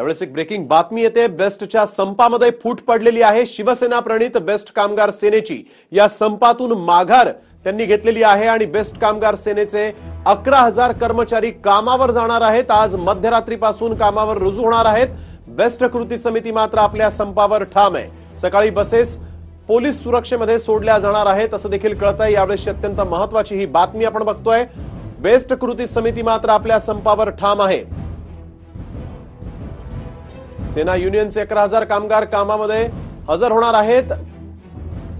त्यावेळेस एक ब्रेकिंग बातमी येते. बेस्टच्या संपामध्ये फूट पडलेली आहे. शिवसेना प्रणित बेस्ट कामगार सेनेची. या संपातून माघार त्यांनी घेतलेली आहे आणि बेस्ट कामगार सेनेचे अकरा हजार कर्मचारी कामावर जाणार आहेत. आज मध्यरात्रीपासून कामावर रुजू होणार आहेत. बेस्ट कृती समिती मात्र आपल्या संपावर ठाम आहे. सकाळी बसेस पोलीस सुरक्षेमध्ये सोडल्या जाणार आहेत असं देखील कळत आहे यावेळेस अत्यंत महत्वाची ही बातमी आपण बघतोय. बेस्ट कृती समिती मात्र आपल्या संपावर ठाम आहे. सेना युनियनचे अकरा हजार कामगार कामामध्ये हजर होणार आहेत.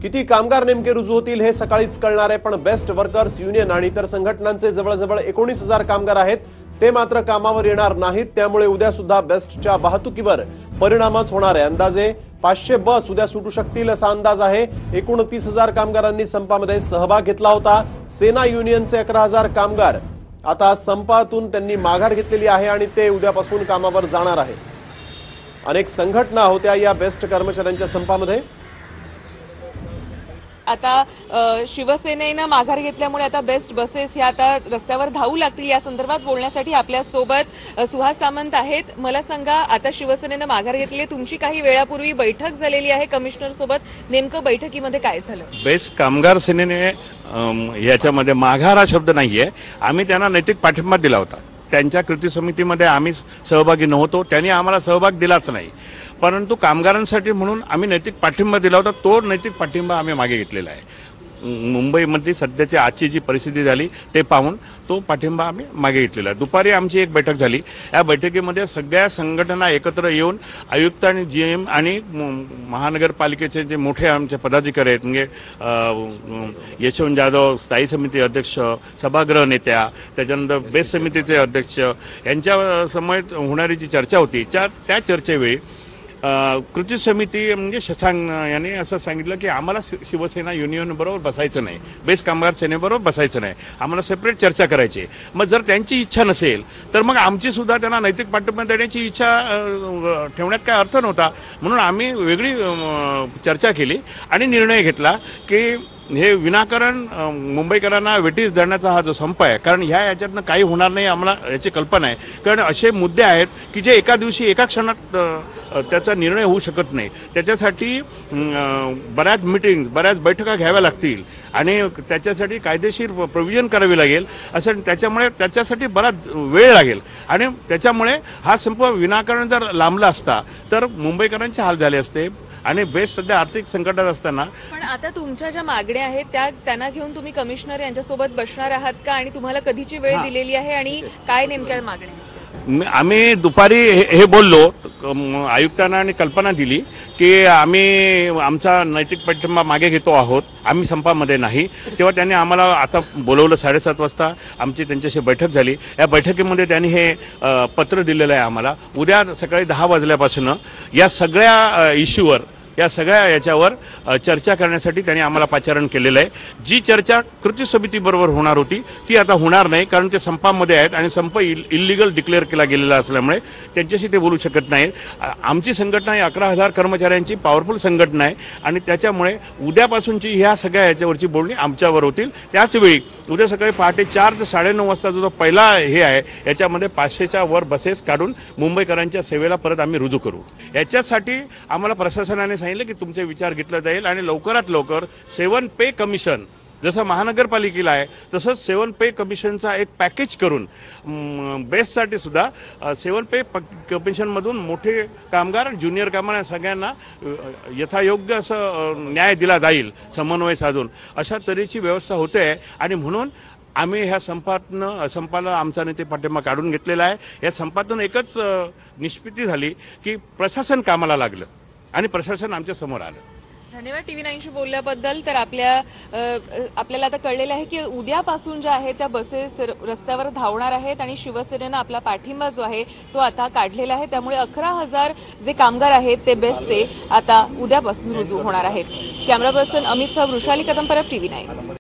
किती कामगार नेमके रुजू होतील हे सकाळीच कळणार आहे पण बेस्ट वर्कर्स युनियन आणि इतर संघटनांचे जवळजवळ एकोणीस हजार कामगार आहेत. ते मात्र कामावर येणार नाहीत त्यामुळे उद्या सुद्धा बेस्टच्या वाहतुकीवर परिणामच होणार आहे. अंदाजे पाचशे बस उद्या सुटू शकतील असा अंदाज आहे. एकूण तीस हजार कामगारांनी संपामध्ये सहभाग घेतला होता. सेना युनियनचे अकरा हजार कामगार आता संपातून त्यांनी माघार घेतलेली आहे आणि ते उद्यापासून कामावर जाणार आहे अनेक संघटना होत्या या बेस्ट कर्मचाऱ्यांच्या संपामध्ये. आता शिवसेनेनं माघार घेतल्यामुळे आता बेस्ट बसेस ह्या आता रस्त्यावर धावू लागतील या संदर्भात बोलण्यासाठी आपल्यासोबत अ, सुहास सामंत आहेत. मला सांगा आता शिवसेनेनं माघार घेतली आहे. तुमची काही वेळापूर्वी बैठक झालेली आहे कमिशनर सोबत. नेमकं बैठकीमध्ये काय झालं? बेस्ट कामगार सेनेने याच्यामध्ये माघार हा शब्द नाहीये. आम्ही त्यांना नैतिक पाठिंबा दिला होता. त्यांच्या कृती समितीमध्ये आम्ही सहभागी नव्हतो. त्यांनी आम्हाला सहभाग दिलाच नाही. परंतु कामगारांसाठी म्हणून आम्ही नैतिक पाठिंबा दिला होता. तो नैतिक पाठिंबा आम्ही मागे घेतलेला आहे. मुंबईमध्ये सध्याची आजची जी परिस्थिती झाली ते पाहून तो पाठिंबा आम्ही मागे घेतलेला. दुपारी आमची एक बैठक झाली. या बैठकीमध्ये सगळ्या संघटना एकत्र येऊन आयुक्त आणि जी एम आणि महानगरपालिकेचे जे मोठे आमचे पदाधिकारी आहेत म्हणजे यशवंत जाधव स्थायी समिती अध्यक्ष सभागृह नेत्या त्याच्यानंतर बेस्ट समितीचे अध्यक्ष यांच्या समयेत होणारी जी चर्चा होती त्या त्या चर्चेवेळी कृती समिती म्हणजे शशांक यांनी असं सांगितलं की आम्हाला शि- शिवसेना युनियन बरोबर बसायचं नाही. बेस्ट कामगार सेनेबरोबर बसायचं नाही. आम्हाला सेपरेट चर्चा करायची आहे. मग जर त्यांची इच्छा नसेल तर मग आमची सुद्धा त्यांना नैतिक पाठिंबा देण्याची इच्छा ठेवण्यात काय अर्थ नव्हता. म्हणून आम्ही वेगळी चर्चा केली आणि निर्णय घेतला की हे विनाकारण मुंबईकरांना वेटीस धरण्याचा हा जो संप आहे कारण ह्या याच्यातनं काही होणार नाही आम्हाला याची कल्पना आहे. कारण असे मुद्दे आहेत की जे एका दिवशी एका क्षणात त्याचा निर्णय होऊ शकत नाही. त्याच्यासाठी बऱ्याच मिटिंग बऱ्याच बैठका घ्याव्या लागतील आणि त्याच्यासाठी कायदेशीर प्रोव्हिजन करावी लागेल. असं त्याच्यामुळे त्याच्यासाठी बराच वेळ लागेल. आणि त्याच्यामुळे हा संप विनाकारण जर लांबला असता तर मुंबईकरांचे हाल झाले असते. आणि बेस्ट सध्या आर्थिक संकटात असताना पण आता तुमच्या ज्या मागण्या आहेत त्या त्यांना घेऊन तुम्ही कमिशनर यांच्यासोबत बसणार आहात का? आणि तुम्हाला कधीची वेळ. दिलेली आहे आणि काय नेमक्या मागण्या आम्ही दुपारी हे हे बोललो आयुक्तांना आणि कल्पना दिली की आम्ही आमचा नैतिक पाठिंबा मागे घेतो आहोत. आम्ही संपामध्ये नाही. तेव्हा त्यांनी आम्हाला आता बोलवलं साडेसात वाजता. आमची त्यांच्याशी बैठक झाली. या बैठकीमध्ये त्यांनी हे पत्र दिलेलं आहे आम्हाला. उद्या सकाळी दहा वाजल्यापासून या सगळ्या इश्यूवर या सगळ्या याच्यावर चर्चा करण्यासाठी त्यांनी आम्हाला पाचारण केलेलं आहे. जी चर्चा कृती समितीबरोबर होणार होती ती आता होणार नाही कारण ते संपामध्ये आहेत आणि संप इलिगल डिक्लेअर केला गेलेला असल्यामुळे त्यांच्याशी ते बोलू शकत नाहीत. आमची संघटना ही अकरा हजार कर्मचाऱ्यांची पॉवरफुल संघटना आहे आणि त्याच्यामुळे उद्यापासूनची ह्या सगळ्या याच्यावरची बोलणी आमच्यावर होतील. त्याचवेळी उद्या सकाळी पहाटे चार ते साडेनऊ वाजता जो पहिला हे आहे याच्यामध्ये पाचशेच्या वर बसेस काढून मुंबईकरांच्या सेवेला परत आम्ही रुजू करू. याच्यासाठी आम्हाला प्रशासनाने सांगितलं की तुमचे विचार घेतला जाईल आणि लवकरात लवकर सेवन पे कमिशन जसं महानगरपालिकेला आहे तसंच सेवन पे कमिशनचा एक पॅकेज करून बेस्टसाठी सुद्धा सेवन पे प- कमिशनमधून मोठे कामगार ज्युनियर कामगार सगळ्यांना यथायोग्य असं न्याय दिला जाईल समन्वय साधून. अशा तऱ्हेची व्यवस्था होते आणि म्हणून आम्ही ह्या संपातनं संपाला आमचा नेते पाठिंबा काढून घेतलेला आहे. या संपातून एकच निष्पत्ती झाली की प्रशासन कामाला लागलं. आणि प्रशासन आमच्यासमोर आलं. धन्यवाद टीव्ही नाईनशी बोलल्याबद्दल. तर आपल्या आपल्याला आता कळलेलं आहे की उद्यापासून ज्या आहेत त्या बसेस र- रस्त्यावर धावणार आहेत आणि शिवसेनेनं आपला पाठिंबा जो आहे तो आता काढलेला आहे. त्यामुळे अकरा हजार जे कामगार आहेत ते बेस्टचे आता उद्यापासून रुजू होणार आहेत. कॅमेरा पर्सन अमित सह वृषाली कदम परब टीव्ही नाईन.